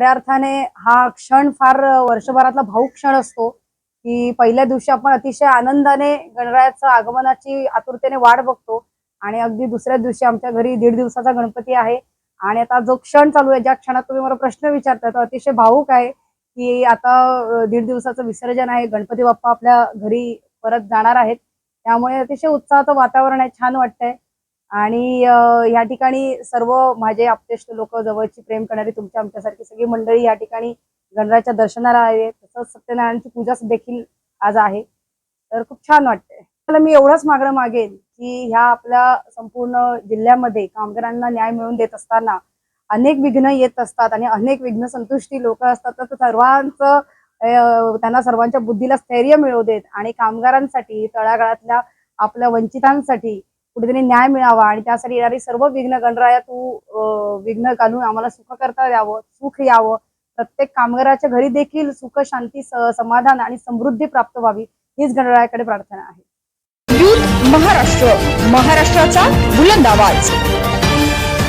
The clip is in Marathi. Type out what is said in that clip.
खऱ्या अर्थाने हा क्षण फार वर्षभरातला भाऊ क्षण असतो की पहिल्या दिवशी आपण अतिशय आनंदाने गणरायाचं आगमनाची आतुरतेने वाट बघतो आणि अगदी दुसऱ्या दिवशी आमच्या घरी दीड दिवसाचा गणपती आहे आणि आता जो क्षण चालू आहे ज्या क्षणात तुम्ही मला प्रश्न विचारता तो अतिशय भाऊक आहे की आता दीड दिवसाचं विसर्जन आहे गणपती बाप्पा आपल्या घरी परत जाणार आहेत. त्यामुळे अतिशय उत्साहाचं वातावरण आहे छान वाटतंय. आणि या ठिकाणी सर्व माझे आपतेष्ट लोक जवळची प्रेम करणारी तुमच्या आमच्यासारखी सगळी मंडळी या ठिकाणी गणराजच्या दर्शनाला आहे. तसंच सत्यनारायणची पूजा देखील आज आहे. तर खूप छान वाटतंय. मला मी एवढंच मागणं मागेन की ह्या आपल्या संपूर्ण जिल्ह्यामध्ये कामगारांना न्याय मिळवून देत असताना अनेक विघ्न येत असतात आणि अनेक विघ्न संतुष्टी लोक असतात. तर सर्वांचं त्यांना सर्वांच्या बुद्धीला स्थैर्य मिळवू देत आणि कामगारांसाठी तळागाळातल्या आपल्या वंचितांसाठी कुठेतरी न्याय मिळावा आणि त्यासाठी येणारी सर्व विघ्न गणराया तू विघ्न घालून आम्हाला सुख करता यावं सुख यावं. प्रत्येक कामगाराच्या घरी देखील सुख शांती समाधान आणि समृद्धी प्राप्त व्हावी हीच गणरायाकडे प्रार्थना आहे. महाराष्ट्र महाराष्ट्राचा बुलंद आवाज.